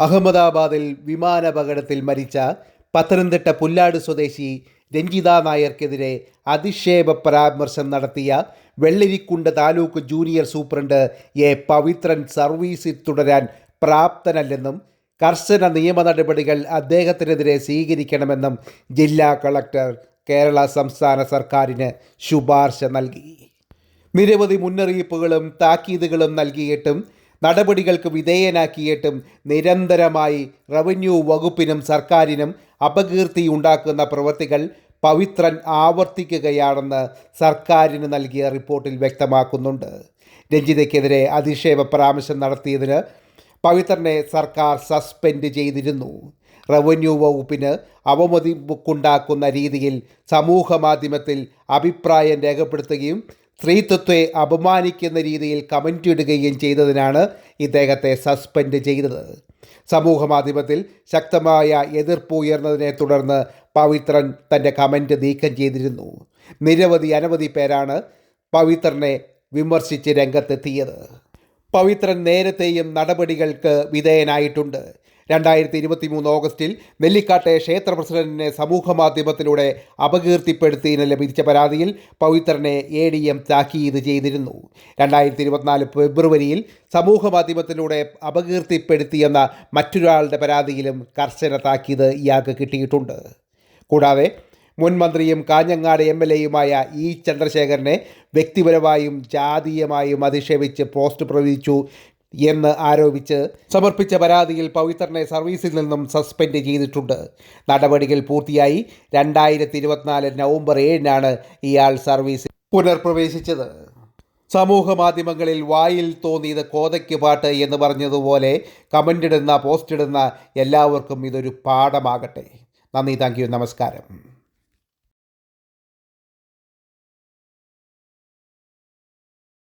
അഹമ്മദാബാദിൽ വിമാനാപകടത്തിൽ മരിച്ച പത്തനംതിട്ട പുല്ലാട് സ്വദേശി രഞ്ജിത നായർക്കെതിരെ അധിക്ഷേപ പരാമർശം നടത്തിയ Vellarikundu taluk junior superintendent A Pavithran സർവീസിൽ തുടരാൻ പ്രാപ്തനല്ലെന്നും കർശന നിയമ നടപടികൾ അദ്ദേഹത്തിനെതിരെ സ്വീകരിക്കണമെന്നും ജില്ലാ കളക്ടർ കേരള സംസ്ഥാന സർക്കാരിന് ശുപാർശ നൽകി. നിരവധി മുന്നറിയിപ്പുകളും താക്കീതുകളും നൽകിയിട്ടും നടപടികൾക്ക് വിധേയനാക്കിയിട്ടും നിരന്തരമായി റവന്യൂ വകുപ്പിനും സർക്കാരിനും അപകീർത്തി ഉണ്ടാക്കുന്ന പ്രവൃത്തികൾ പവിത്രൻ ആവർത്തിക്കുകയാണെന്ന് സർക്കാരിന് നൽകിയ റിപ്പോർട്ടിൽ വ്യക്തമാക്കുന്നുണ്ട്. രഞ്ജിതയ്ക്കെതിരെ അധിക്ഷേപ പരാമർശം നടത്തിയതിന് പവിത്രനെ സർക്കാർ സസ്പെൻഡ് ചെയ്തിരുന്നു. റവന്യൂ വകുപ്പിന് അവമതിപ്പുണ്ടാക്കുന്ന രീതിയിൽ സമൂഹ മാധ്യമത്തിൽ അഭിപ്രായം രേഖപ്പെടുത്തുകയും സ്ത്രീത്വത്തെ അപമാനിക്കുന്ന രീതിയിൽ കമന്റ് ഇടുകയും ചെയ്തതിനാണ് ഇദ്ദേഹത്തെ സസ്പെൻഡ് ചെയ്തത്. സമൂഹ മാധ്യമത്തിൽ ശക്തമായ എതിർപ്പ് ഉയർന്നതിനെ തുടർന്ന് പവിത്രൻ തന്റെ കമന്റ് നീക്കം ചെയ്തിരുന്നു. നിരവധി അനവധി പേരാണ് പവിത്രനെ വിമർശിച്ച് രംഗത്തെത്തിയത്. പവിത്രൻ നേരത്തെയും നടപടികൾക്ക് വിധേയനായിട്ടുണ്ട്. രണ്ടായിരത്തി ഇരുപത്തി മൂന്ന് ഓഗസ്റ്റിൽ നെല്ലിക്കാട്ടെ ക്ഷേത്ര പ്രസിഡന്റിനെ സമൂഹ മാധ്യമത്തിലൂടെ അപകീർത്തിപ്പെടുത്തിയതിന് ലഭിച്ച പരാതിയിൽ പവിത്രനെ എ ഡി എം താക്കീത് ചെയ്തിരുന്നു. രണ്ടായിരത്തി ഇരുപത്തിനാല് ഫെബ്രുവരിയിൽ സമൂഹ മാധ്യമത്തിലൂടെ അപകീർത്തിപ്പെടുത്തിയെന്ന മറ്റൊരാളുടെ പരാതിയിലും കർശന താക്കീത് ഇയാൾക്ക് കിട്ടിയിട്ടുണ്ട്. കൂടാതെ മുൻ മന്ത്രിയും കാഞ്ഞങ്ങാട് എം എൽ എയുമായ ഇ ചന്ദ്രശേഖരനെ വ്യക്തിപരമായും ജാതീയമായും അധിക്ഷേപിച്ച് പോസ്റ്റ് പ്രവചിച്ചു. എന്ന് ആരോപിച്ച് സമർപ്പിച്ച പരാതിയിൽ പവിത്രനെ സർവീസിൽ നിന്നും സസ്പെൻഡ് ചെയ്തിട്ടുണ്ട്. നടപടികൾ പൂർത്തിയായി രണ്ടായിരത്തി ഇരുപത്തിനാല് നവംബർ ഏഴിനാണ് ഇയാൾ സർവീസിൽ പുനർപ്രവേശിച്ചത്. സമൂഹ മാധ്യമങ്ങളിൽ വായിൽ തോന്നിയത് കോതയ്ക്ക് പാട്ട് എന്ന് പറഞ്ഞതുപോലെ കമന്റ് ഇടുന്ന പോസ്റ്റ് ഇടുന്ന എല്ലാവർക്കും ഇതൊരു പാഠമാകട്ടെ. നന്ദി താങ്ക് യു നമസ്കാരം.